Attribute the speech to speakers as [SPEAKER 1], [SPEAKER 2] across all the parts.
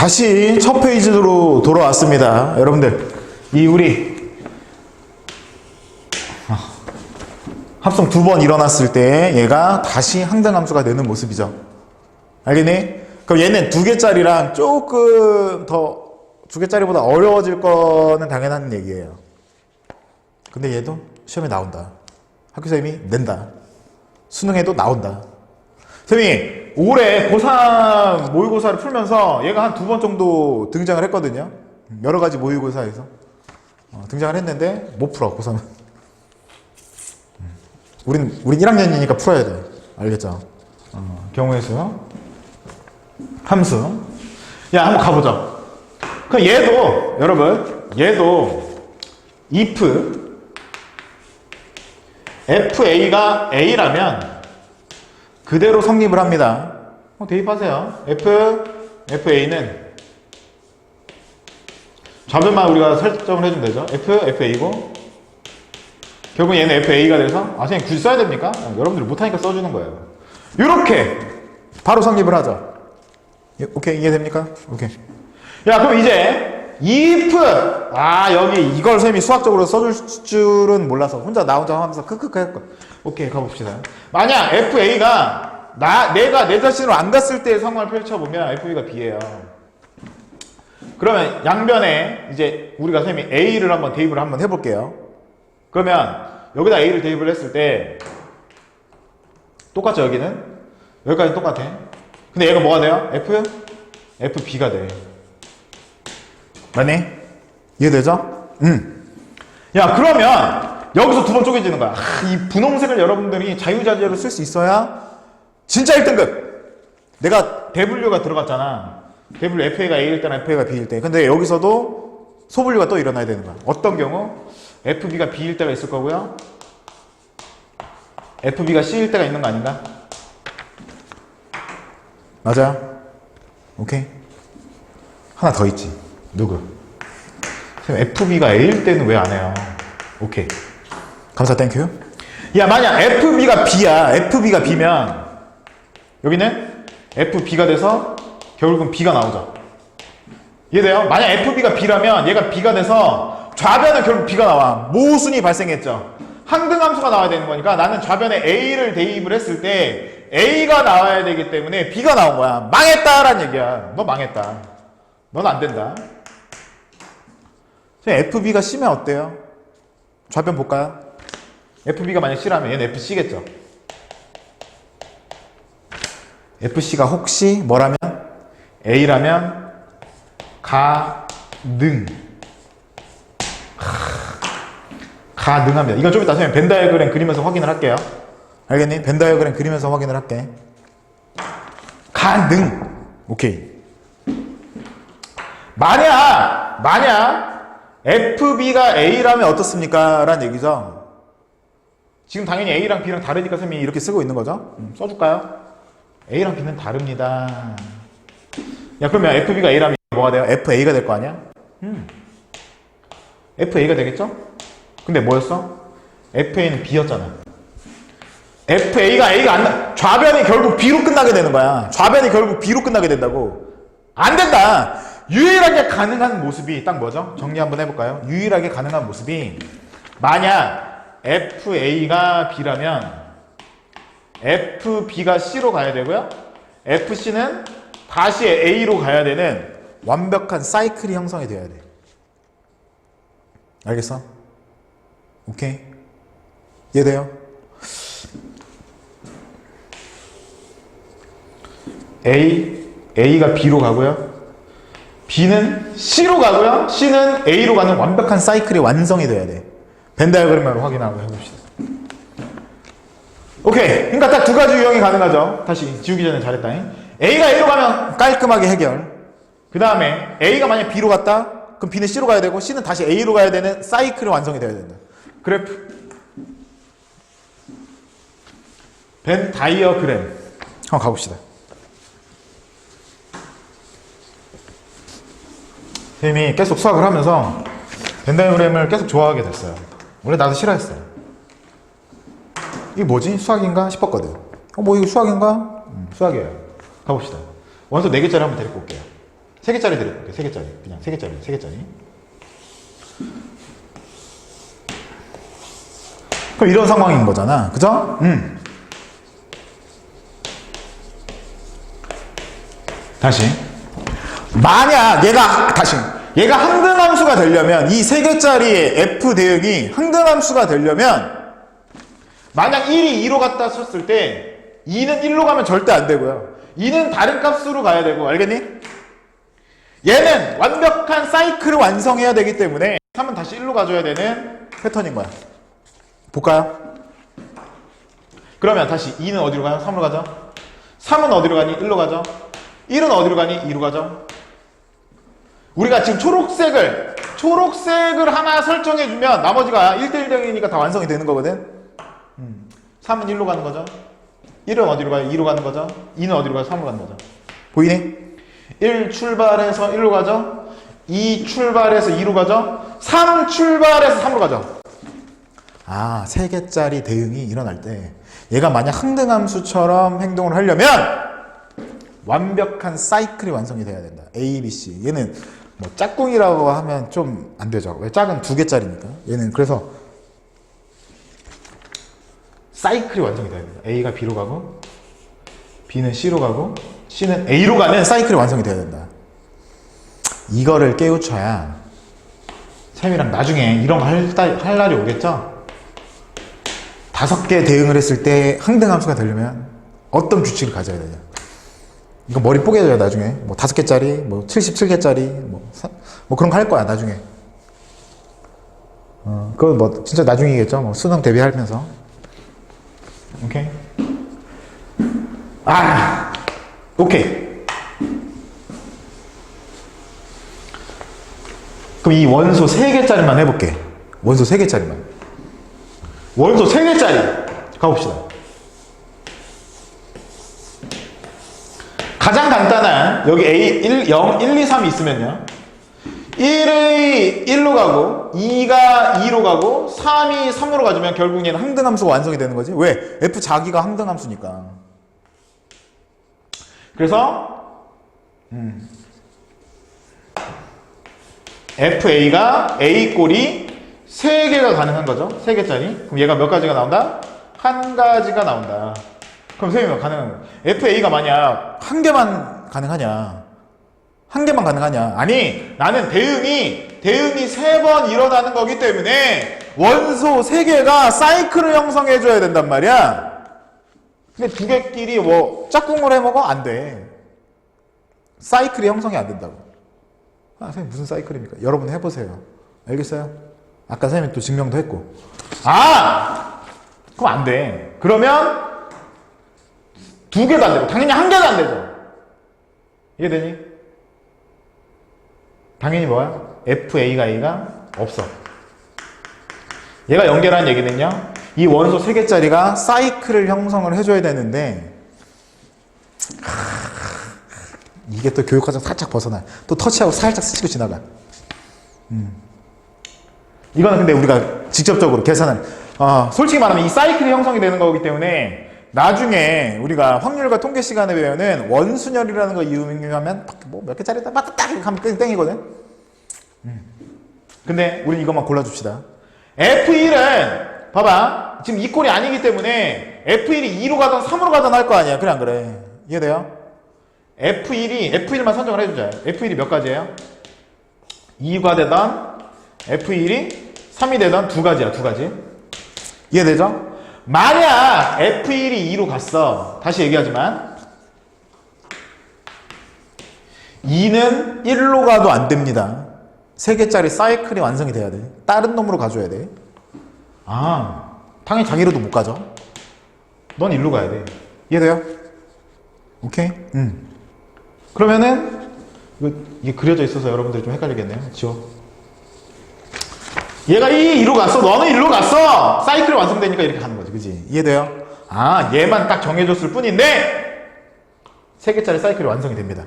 [SPEAKER 1] 다시 첫 페이지로 돌아왔습니다. 여러분들, 이 우리 아, 합성 두 번 일어났을 때 얘가 다시 항등함수가 되는 모습이죠. 알겠니? 그럼 얘는 두 개짜리랑 조금 더 두 개짜리보다 어려워질 거는 당연한 얘기예요. 근데 얘도 시험에 나온다. 학교 선생님이 낸다. 수능에도 나온다. 선생님이 올해 고3 모의고사를 풀면서 얘가 한 두 번 정도 등장을 했거든요. 여러 가지 모의고사에서. 어, 등장을 했는데 못 풀어, 고3은. 우린, 우린 1학년이니까 풀어야 돼. 알겠죠? 어, 경우의 수. 함수. 야, 한번 가보자. 그럼 얘도, 여러분, 얘도 if FA가 A라면 그대로 성립을 합니다. 어, 대입하세요. F, FA는 좌변만 우리가 설정을 해주면 되죠. F, FA고 결국 얘는 FA가 돼서 아 선생님 굳이 써야 됩니까? 어, 여러분들이 못하니까 써주는 거예요. 이렇게 바로 성립을 하죠. 예, 오케이 이해됩니까? 오케이. 야 그럼 이제 if 아 여기 이걸 선생님이 수학적으로 써줄 줄은 몰라서 혼자 나 혼자 하면서 크크크 했고 오케이 가봅시다. 만약 FA가 나 내가 내 자신으로 안 갔을 때의 상황을 펼쳐보면 FA가 B예요. 그러면 양변에 이제 우리가 선생님이 A를 한번 대입을 한번 해볼게요. 그러면 여기다 A를 대입을 했을 때 똑같죠 여기는? 여기까지 똑같아. 근데 얘가 뭐가 돼요? F? FB가 돼. 맞니? 이해되죠? 응. 야 그러면 여기서 두 번 쪼개지는 거야. 아, 이 분홍색을 여러분들이 자유자재로 쓸 수 있어야 진짜 1등급. 내가 대분류가 들어갔잖아. 대분류 FA가 A일 때나 FA가 B일 때. 근데 여기서도 소분류가 또 일어나야 되는 거야. 어떤 경우? FB가 B일 때가 있을 거고요. FB가 C일 때가 있는 거 아닌가? 맞아요? 오케이. 하나 더 있지. 누구? 선생님, FB가 A일 때는 왜 안 해요? 오케이. 감사, 땡큐. 야, 만약 FB가 B야. FB가 B면, 여기는 FB가 돼서 결국은 B가 나오죠. 이해돼요? 만약 FB가 B라면 얘가 B가 돼서 좌변은 결국 B가 나와. 모순이 발생했죠. 항등함수가 나와야 되는 거니까 나는 좌변에 A를 대입을 했을 때 A가 나와야 되기 때문에 B가 나온 거야. 망했다 라는 얘기야. 너 망했다. 넌 안 된다. FB가 C면 어때요? 좌변 볼까요? FB가 만약 C라면 얘는 FC겠죠. FC가 혹시 뭐라면 A라면 가능 가능합니다. 이건 좀 이따 선생님 벤 다이어그램 그리면서 확인을 할게요. 알겠니? 벤 다이어그램 그리면서 확인을 할게. 가능. 오케이. 만약 만약 FB가 A라면 어떻습니까? 라는 얘기죠. 지금 당연히 A랑 B랑 다르니까 선생님이 이렇게 쓰고 있는 거죠. 음, 써줄까요? A랑 B는 다릅니다. 야 그러면 FB가 A라면 뭐가 돼요? FA가 될 거 아니야? 음. FA가 되겠죠? 근데 뭐였어? FA는 B였잖아. FA가 A가 안 나, 좌변이 결국 B로 끝나게 되는 거야. 좌변이 결국 B로 끝나게 된다고. 안 된다! 유일하게 가능한 모습이 딱 뭐죠? 정리 한번 해볼까요? 유일하게 가능한 모습이 만약 FA가 B라면 FB가 C로 가야 되고요. FC는 다시 A로 가야 되는 완벽한 사이클이 형성이 돼야 돼. 알겠어? 오케이? 이해돼요? A, A가 B로 가고요. B는 C로 가고요. C는 A로 가는 완벽한 사이클이 완성이 돼야 돼. 벤 다이어그램으로 확인하고 해봅시다. 오케이. 그러니까 딱 두 가지 유형이 가능하죠. 다시 지우기 전에 잘했다. A가 A로 가면 깔끔하게 해결. 그 다음에 A가 만약 B로 갔다? 그럼 B는 C로 가야 되고 C는 다시 A로 가야 되는 사이클이 완성이 돼야 된다. 그래프. 벤 다이어그램. 한번 가봅시다. 선생님이 계속 수학을 하면서 벤 다이어그램을 계속 좋아하게 됐어요. 원래 나도 싫어했어요. 이게 뭐지? 수학인가 싶었거든. 어, 뭐 이거 수학인가? 음, 수학이에요. 가봅시다. 원소 4개짜리 한번 데리고 올게요. 세 개짜리 드려볼게. 세 개짜리. 그냥 세 개짜리. 세 개짜리. 그럼 이런 상황인 거잖아. 그죠? 음. 다시. 만약 얘가 다시 얘가 항등함수가 되려면 이 세 개짜리의 f 대응이 항등함수가 되려면 만약 1이 2로 갔다 쳤을 때 2는 1로 가면 절대 안 되고요. 2는 다른 값으로 가야 되고 알겠니? 얘는 완벽한 사이클을 완성해야 되기 때문에 3은 다시 1로 가줘야 되는 패턴인 거야. 볼까요? 그러면 다시 2는 어디로 가요? 3으로 가죠? 3은 어디로 가니? 1로 가죠? 1은 어디로 가니? 2로 가죠? 우리가 지금 초록색을 초록색을 하나 설정해주면 나머지가 1대1 대응이니까 다 완성이 되는 거거든 3은 1로 가는 거죠 1은 어디로 가요? 2로 가는 거죠 2는 어디로 가요? 3으로 가는 거죠 보이니? 1 출발해서 1로 가죠 2 출발해서 2로 가죠 3 출발해서 3으로 가죠 아, 세 개짜리 대응이 일어날 때 얘가 만약 항등함수처럼 행동을 하려면 완벽한 사이클이 완성이 돼야 된다. A, B, C. 얘는 뭐 짝꿍이라고 하면 좀 안 되죠. 왜 짝은 두 개짜리니까. 얘는 그래서 사이클이 완성이 돼야 된다. A가 B로 가고 B는 C로 가고 C는 A로 가는 사이클이 완성이 돼야 된다. 이거를 깨우쳐야 쌤이랑 나중에 이런 거 할, 할 날이 오겠죠? 다섯 개 대응을 했을 때 항등함수가 되려면 어떤 규칙을 가져야 되냐? 이거 머리 뽀개져요 나중에. 뭐 다섯 개짜리 뭐 77개짜리 뭐, 사- 뭐 그런 거 할 거야 나중에. 어, 그거 뭐 진짜 나중이겠죠? 뭐 수능 대비하면서. 오케이? 아 오케이. 그럼 이 원소 세 개짜리만 해볼게. 원소 세 개짜리만. 원소 세 개짜리 가봅시다 가장 간단한 여기 A 1, 0, 1, 2, 3이 있으면요. 1이 1로 가고 2가 2로 가고 3이 3으로 가주면 결국 얘는 항등함수가 완성이 되는 거지. 왜? F 자기가 항등함수니까. 그래서 음, FA가 A 꼴이 3개가 가능한 거죠. 3개짜리. 그럼 얘가 몇 가지가 나온다? 한 가지가 나온다 그럼 선생님 가능한 FA가 만약 한 개만 가능하냐? 한 개만 가능하냐? 아니 나는 대응이 대응이 세 번 일어나는 거기 때문에 원소 세 개가 사이클을 형성해 줘야 된단 말이야. 근데 두 개끼리 뭐 짝꿍을 해 먹어 안 돼. 사이클이 형성이 안 된다고. 아 선생님 무슨 사이클입니까? 여러분 해 보세요. 알겠어요? 아까 선생님이 또 증명도 했고. 아 그럼 안 돼. 그러면 두 개도 안 되고 당연히 한 개도 안 되죠. 이해되니? 당연히 뭐야? FA가 A가 없어. 얘가 연결한 얘기는요. 이 원소 세 개짜리가 사이클을 형성을 해줘야 되는데 하, 이게 또 교육 과정 살짝 벗어나. 또 터치하고 살짝 스치고 지나가. 음. 이거는 근데 우리가 직접적으로 계산을 어, 솔직히 말하면 이 사이클이 형성이 되는 거기 때문에 나중에 우리가 확률과 통계 시간에 배우는 원순열이라는 거 이용하면 뭐몇 개 짜리다 맞다 딱 이렇게 하면 땡이거든. 음. 근데 우린 이것만 골라줍시다. F1은 봐봐 지금 이 꼴이 아니기 때문에 F1이 2로 가든 3으로 가든 할 거 아니야. 그래 안 그래? 이해돼요? F1이 F1만 선정을 해주자. F1이 몇 가지예요? 2가 되던 F1이 3이 되던 두 가지야, 두 가지. 이해되죠? 만약 F1이 2로 갔어. 다시 얘기하지만 2는 1로 가도 안 됩니다. 3개짜리 사이클이 완성이 돼야 돼. 다른 놈으로 가줘야 돼. 아, 당연히 자기로도 못 가죠. 넌 1로 가야 돼. 이해돼요? 오케이? 음. 그러면은 이게 그려져 있어서 여러분들이 좀 헷갈리겠네요. 지워. 얘가 이 2로 갔어. 너는 1로 갔어. 사이클이 완성되니까 이렇게 가는 거지. 그지? 이해돼요? 아, 얘만 딱 정해줬을 뿐인데, 3개짜리 사이클이 완성이 됩니다.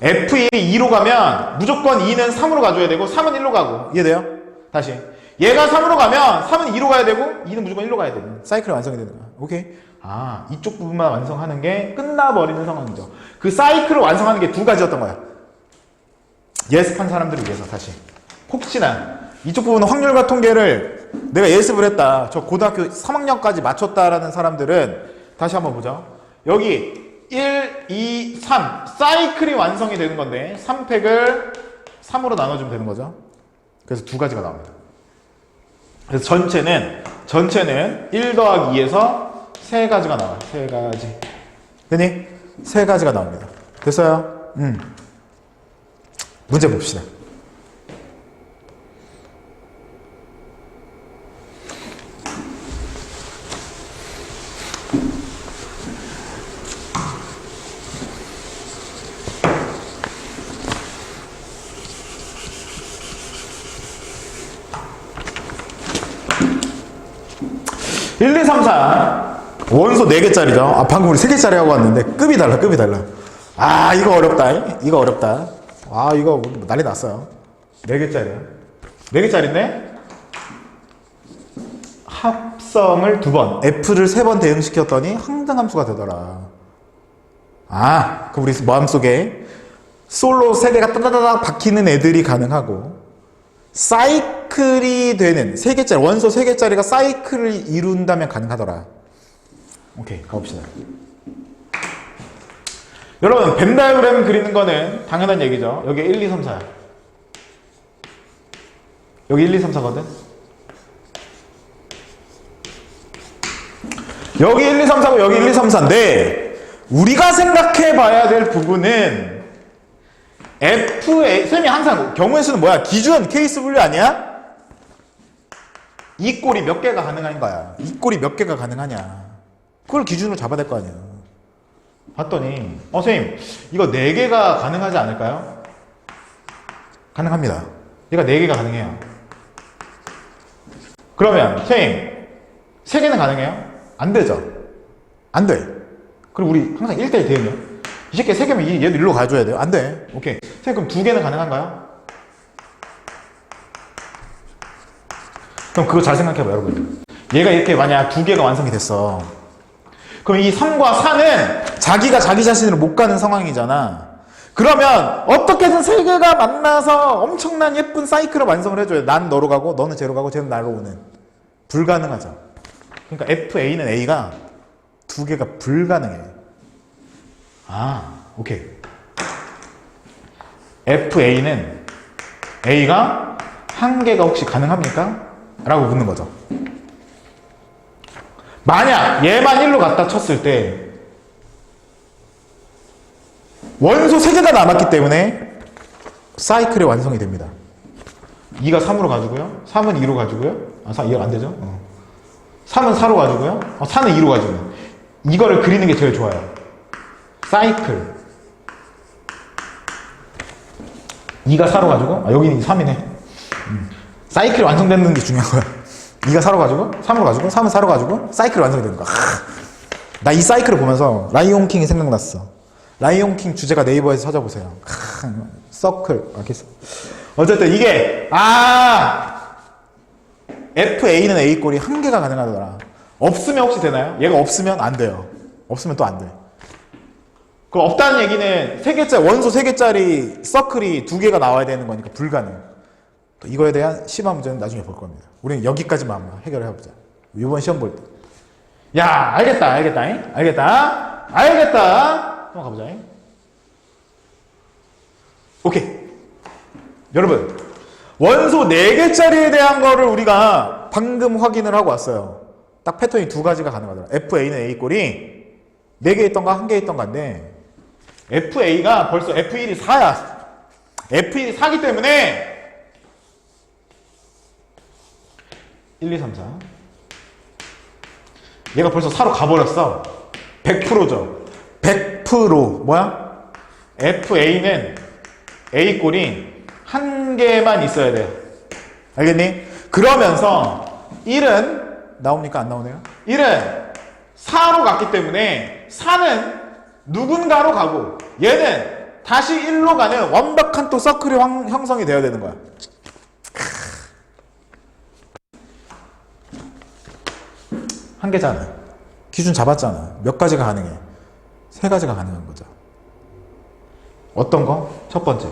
[SPEAKER 1] F1이 2로 가면 무조건 2는 3으로 가줘야 되고, 3은 1로 가고. 이해돼요? 다시. 얘가 3으로 가면 3은 2로 가야 되고, 2는 무조건 1로 가야 되는. 사이클이 완성이 되는 거야. 오케이? 아, 이쪽 부분만 완성하는 게 끝나버리는 상황이죠. 그 사이클을 완성하는 게 두 가지였던 거야. 예습한 사람들을 위해서 다시 혹시나 이쪽 부분은 확률과 통계를 내가 예습을 했다 저 고등학교 3학년까지 맞췄다라는 사람들은 다시 한번 보자 여기 1, 2, 3 사이클이 완성이 되는 건데 3팩을 3으로 나눠주면 되는 거죠 그래서 두 가지가 나옵니다 그래서 전체는 전체는 1 더하기 2에서 세 가지가 나와요 세 가지 되니? 세 가지가 나옵니다 됐어요? 음. 문제 봅시다. 사. 원소 4개짜리죠. 아, 방금 우리 3개짜리 하고 왔는데, 급이 달라, 급이 달라. 아, 이거 어렵다. 이거 어렵다. 아, 이거 난리 났어요. 4개짜리야. 4개짜리인데? 합성을 두 번, F를 세 번 대응시켰더니 항등함수가 되더라. 아, 그럼 우리 마음속에 솔로 세 개가 따다다닥 박히는 애들이 가능하고, 사이클이 되는 세 개짜리, 원소 세 개짜리가 사이클을 이룬다면 가능하더라. 오케이, 가봅시다. 여러분, 뱀 다이어그램 그리는 거는 당연한 얘기죠. 여기 1, 2, 3, 4야. 여기 1, 2, 3, 4거든? 여기 1, 2, 3, 4고 여기 1, 2, 3, 4인데, 우리가 생각해 봐야 될 부분은 FA, 쌤이 항상 경우의 수는 뭐야? 기준, 케이스 분류 아니야? 이 꼴이 몇 개가 가능한 거야? 이 꼴이 몇 개가 가능하냐? 그걸 기준으로 잡아야 될 거 아니야? 봤더니 어 선생님 이거 4개가 가능하지 않을까요? 가능합니다 얘가 4개가 가능해요 그러면 선생님 3개는 가능해요? 안 되죠 안 돼 그럼 우리 항상 1대1 대응이요 이 새끼 3개면 이- 얘도 일로 가줘야 돼요 안 돼 오케이 선생님 그럼 2개는 가능한가요? 그럼 그거 잘 생각해봐 여러분 얘가 이렇게 만약 2개가 완성이 됐어 그럼 이 3과 4는 자기가 자기 자신을 못 가는 상황이잖아. 그러면 어떻게든 세 개가 만나서 엄청난 예쁜 사이클을 완성을 해줘요. 난 너로 가고 너는 쟤로 가고 쟤는 나로 오는. 불가능하죠. 그러니까 FA는 A가 두 개가 불가능해. 아, 오케이. FA는 A가 한 개가 혹시 가능합니까? 라고 묻는 거죠. 만약 얘만 1로 갖다 쳤을 때 원소 3개가 남았기 때문에 사이클이 완성이 됩니다. 2가 3으로 가지고요. 3은 2로 가지고요. 아, 4, 이해가 안 되죠? 어. 3은 4로 가지고요. 어, 4는 2로 가지고. 이거를 그리는 게 제일 좋아요. 사이클. 2가 4로 가지고, 아, 여기는 3이네. 음. 사이클이 완성되는 게 중요한 거야. 2가 4로 가지고, 3으로 가지고, 3은 4로 가지고, 사이클이 완성이 되는 거야. 나 이 사이클을 보면서 라이온 킹이 생각났어. 라이온 킹 주제가 네이버에서 찾아보세요. 크, 서클. 알겠어. 어쨌든 이게, 아! FA는 A 꼴이 한 개가 가능하더라. 없으면 혹시 되나요? 얘가 없으면 안 돼요. 없으면 또 안 돼. 그럼 없다는 얘기는 세 개짜리, 원소 세 개짜리 서클이 두 개가 나와야 되는 거니까 불가능. 또 이거에 대한 심화 문제는 나중에 볼 겁니다. 우리는 여기까지만 한번 해결을 해보자. 이번 시험 볼 때. 야, 알겠다, 알겠다, 잉? 알겠다, 알겠다. 한번 가보자. 잉? 오케이. 여러분, 원소 4개짜리에 대한 거를 우리가 방금 확인을 하고 왔어요. 딱 패턴이 두 가지가 가능하더라. FA는 A 꼴이 4개 있던가 1개 있던가인데, FA가 벌써 F1이 4야. F1이 4기 때문에 1, 2, 3, 4. 얘가 벌써 4로 가버렸어. 100%죠. 100% 뭐야? FA는 A 꼴이 한 개만 있어야 돼요. 알겠니? 그러면서 1은 나옵니까? 안 나오네요? 1은 4로 갔기 때문에 4는 누군가로 가고 얘는 다시 1로 가는 완벽한 또 서클이 황- 형성이 되어야 되는 거야. 한 개잖아. 기준 잡았잖아. 몇 가지가 가능해? 세 가지가 가능한 거죠. 어떤 거? 첫 번째.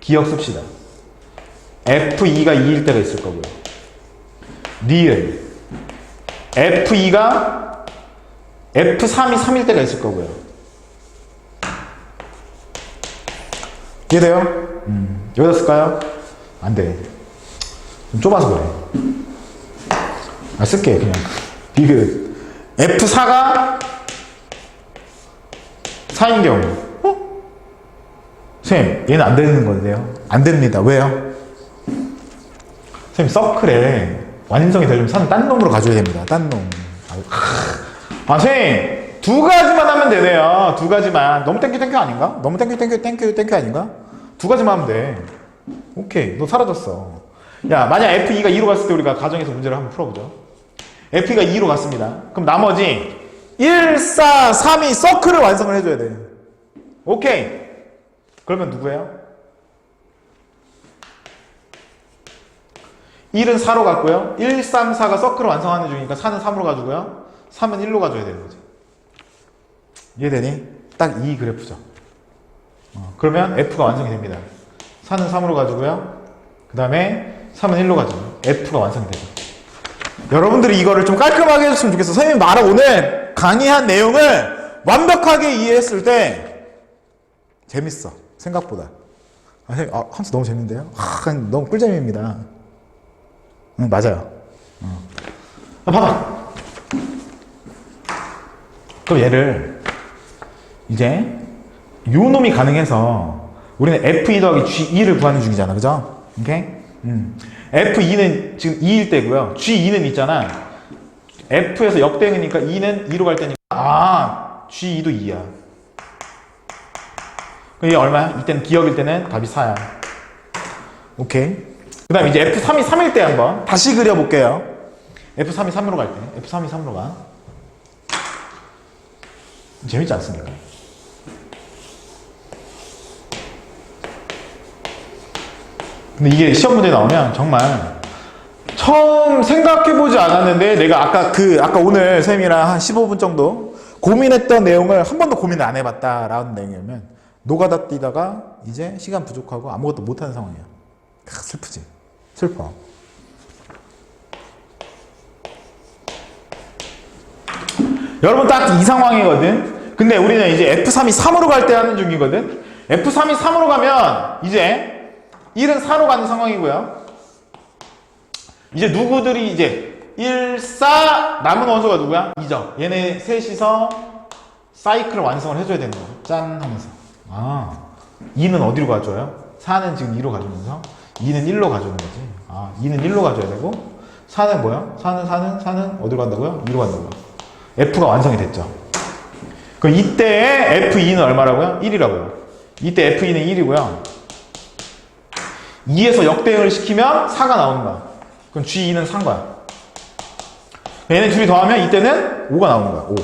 [SPEAKER 1] 기억 씁시다. F2가 2일 때가 있을 거고요. 니은 F2가 F3이 3일 때가 있을 거고요. 이해돼요? 음, 여기다 쓸까요? 안 돼. 좀 좁아서 그래. 아, 쓸게, 그냥. 니은 F4가 4인 경우. 어? 선생님, 얘는 안 되는 건데요? 안 됩니다. 왜요? 선생님, 서클에 완성이 되려면 사는 딴 놈으로 가져야 됩니다. 딴 놈. 아, 선생님, 두 가지만 하면 되네요. 두 가지만. 너무 땡큐 땡큐 아닌가? 너무 땡큐 땡큐 땡큐 땡큐 아닌가? 두 가지만 하면 돼. 오케이, 너 사라졌어. 야, 만약 F2가 2로 갔을 때 우리가 가정에서 문제를 한번 풀어보죠. F가 2로 갔습니다. 그럼 나머지 1, 4, 3이 서클을 완성을 해줘야 돼. 오케이. 그러면 누구예요? 1은 4로 갔고요. 1, 3, 4가 서클을 완성하는 중이니까 4는 3으로 가주고요. 3은 1로 가줘야 되는 거지. 이해되니? 딱 이 그래프죠. 어, 그러면 F가 완성이 됩니다. 4는 3으로 가지고요. 그 다음에 3은 1로 가지고 F가 완성이 되죠. 여러분들이 이거를 좀 깔끔하게 해줬으면 좋겠어. 선생님이 말한 오늘 강의한 내용을 완벽하게 이해했을 때 재밌어. 생각보다. 아, 선생님, 아, 한수 너무 재밌는데요? 아, 너무 꿀잼입니다. 응, 맞아요. 어. 아, 봐봐. 그럼 얘를 이제 요 놈이 가능해서 우리는 F2 더하기 G2를 구하는 중이잖아. 그죠? 오케이? 음. F2는 지금 2일 때고요. G2는 있잖아. F에서 역대응이니까 2는 2로 갈 때니까 아, G2도 2야. 그럼 얘 얼마야? 이때는 기억일 때는 답이 4야. 오케이. 그 다음에 이제 F3이 3일 때 한번 다시 그려볼게요. F3이 3으로 갈 때. F3이 3으로 가. 재밌지 않습니까? 근데 이게 시험 문제 나오면 정말 처음 생각해보지 않았는데 내가 아까 그 아까 오늘 쌤이랑 한 15분 정도 고민했던 내용을 한 번도 고민을 안 해봤다라는 내용이면 노가다 뛰다가 이제 시간 부족하고 아무것도 못하는 상황이야. 크, 슬프지? 슬퍼. 여러분 딱 이 상황이거든. 근데 우리는 이제 F3이 3으로 갈 때 하는 중이거든. F3이 3으로 가면 이제 1은 4로 가는 상황이고요. 이제 누구들이 이제 1, 4 남은 원소가 누구야? 2죠. 얘네 셋이서 사이클을 완성을 해줘야 되는 거죠. 짠 하면서. 아, 2는 어디로 가줘요? 4는 지금 2로 가주면서 2는 1로 가주는 거지. 아, 2는 1로 가줘야 되고 4는 뭐야? 4는 4는 4는 어디로 간다고요? 2로 간다고요. F가 완성이 됐죠. 그럼 이때의 F2는 얼마라고요? 1이라고요. 이때 F2는 1이고요. 2에서 역대응을 시키면 4가 나오는 거야. 그럼 G2는 3 거야. 얘네 둘이 더하면 이때는 5가 나오는 거야. 5.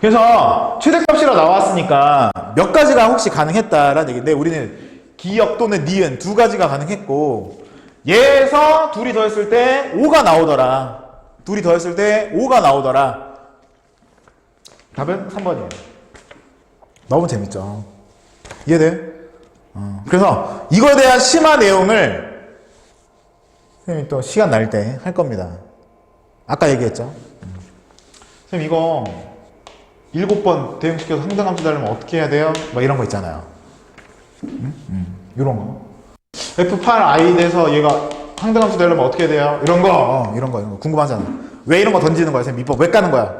[SPEAKER 1] 그래서 최대값이라 나왔으니까 몇 가지가 혹시 가능했다라는 얘기인데 우리는 기역 또는 니은 두 가지가 가능했고 얘에서 둘이 더했을 때 5가 나오더라. 둘이 더했을 때 5가 나오더라. 답은 3번이에요. 너무 재밌죠. 이해돼? 어, 그래서 이거에 대한 심화 내용을 선생님이 또 시간 날 때 할 겁니다. 아까 얘기했죠. 음. 선생님 이거 일곱 번 대응시켜서 상등함수 달려면 어떻게 해야 돼요? 막 이런 거 있잖아요. 음? 음, 이런 거. F8i 돼서 얘가 상등함수 되려면 어떻게 해야 돼요? 이런 거, 어, 이런 거, 이런 거 궁금하잖아. 왜 이런 거 던지는 거야, 쌤? 밑법 왜 까는 거야?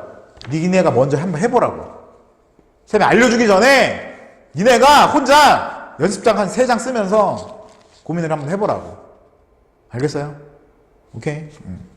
[SPEAKER 1] 니네가 먼저 한번 해보라고. 쌤이 알려주기 전에 니네가 혼자 연습장 한세장 쓰면서 고민을 한번 해보라고. 알겠어요? 오케이. 음.